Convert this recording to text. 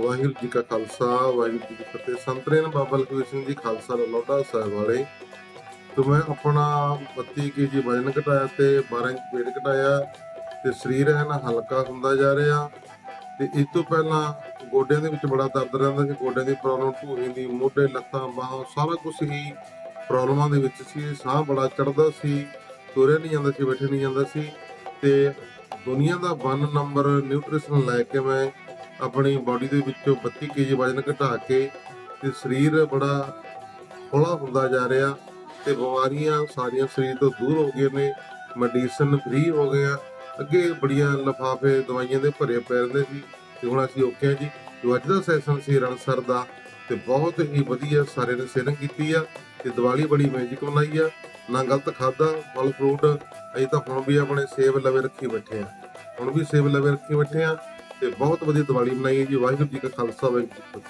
ਵਾਹਿਗੁਰੂ ਜੀ ਕਾ ਖਾਲਸਾ, ਵਾਹਿਗੁਰੂ ਜੀ ਕੀ ਫਤਿਹ। ਸੰਤਰੇ ਨੇ ਬਾਬਾ ਲਖਵੀਰ ਸਿੰਘ ਜੀ, ਖਾਲਸਾ ਲੋਟਾ ਸਾਹਿਬ ਵਾਲੇ। ਤੋਂ ਮੈਂ ਆਪਣਾ 32 ਕੇਜੀ ਵਜਨ ਘਟਾਇਆ ਤੇ 12 ਇੰਚ ਪੇਟ ਘਟਾਇਆ ਤੇ ਸਰੀਰ ਹੈ ਨਾ ਹਲਕਾ ਹੁੰਦਾ ਜਾ ਰਿਹਾ। ਤੇ ਇਸ ਤੋਂ ਪਹਿਲਾਂ ਗੋਡਿਆਂ ਦੇ ਵਿੱਚ ਬੜਾ ਦਰਦ ਰਹਿੰਦਾ ਸੀ ਗੋਡਿਆਂ ਦੀ ਪ੍ਰੋਬਲਮ ਢੂਹੀ ਦੀ, ਮੋਢੇ, ਲੱਤਾਂ, ਬਾਹਾਂ, ਸਾਰਾ ਕੁਝ ਹੀ ਪ੍ਰੋਬਲਮਾਂ ਦੇ ਵਿੱਚ ਸੀ। ਸਾਹ ਬੜਾ ਚੜਦਾ ਸੀ, ਤੁਰਿਆ ਨਹੀਂ ਜਾਂਦਾ ਸੀ ਬੈਠੇ ਨਹੀਂ ਜਾਂਦਾ ਸੀ। ਤੇ ਦੁਨੀਆ ਦਾ 1 ਨੰਬਰ ਨਿਊਟ੍ਰੀਸ਼ਨ ਲੈ ਕੇ ਮੈਂ ਆਪਣੀ ਬਾਡੀ ਦੇ ਵਿੱਚੋਂ 32 ਕੇਜੀ ਵਜਨ ਘਟਾ ਕੇ ਤੇ ਸਰੀਰ ਬੜਾ ਹੌਲਾ ਹੁੰਦਾ ਜਾ ਰਿਹਾ ਤੇ ਬਿਮਾਰੀਆਂ ਸਾਰੀਆਂ ਸਰੀਰ ਤੋਂ ਦੂਰ ਹੋ ਗਈਆਂ ਨੇ ਮੈਡੀਸਨ ਫ੍ਰੀ ਹੋ ਗਿਆ ਅੱਗੇ ਬੜੀਆਂ ਲਫਾਫੇ ਦਵਾਈਆਂ ਦੇ ਭਰੇ ਪੈ ਰਹਿੰਦੇ ਸੀ ਤੇ ਹੁਣ ਅਸੀਂ ਓਕੇ ਹਾਂ ਜੀ। ਜੋ ਅੱਜ ਦਾ ਸੈਸ਼ਨ ਸੀ ਰਣਸਰ ਦਾ ਤੇ ਬਹੁਤ ਹੀ ਵਧੀਆ ਸਾਰੇ ਨੇ ਸੇਵਨ ਕੀਤੀ ਆ ਤੇ ਦੀਵਾਲੀ ਬੜੀ ਮੈਜਿਕ ਮਨਾਈ ਆ। ਨਾ ਗਲਤ ਖਾਦਾ ਫਲ ਫਰੂਟ ਅਸੀਂ ਤਾਂ ਹੁਣ ਵੀ ਆਪਣੇ ਸੇਬ ਲਵੇ ਰੱਖੀ ਬੈਠੇ ਆ। ਹੁਣ ਵੀ ਸੇਬ ਲਵੇ ਰੱਖੀ ਬੈਠੇ ਆ। ਤੇ ਬਹੁਤ ਵਧੀਆ ਦੀਵਾਲੀ ਮਨਾਈ ਹੈ ਜੀ। ਵਾਹਿਗੁਰੂ ਜੀ ਕਾ ਖਾਲਸਾ, ਵਾਹਿਗੁਰੂ ਜੀ ਕੀ ਫਤਿਹ।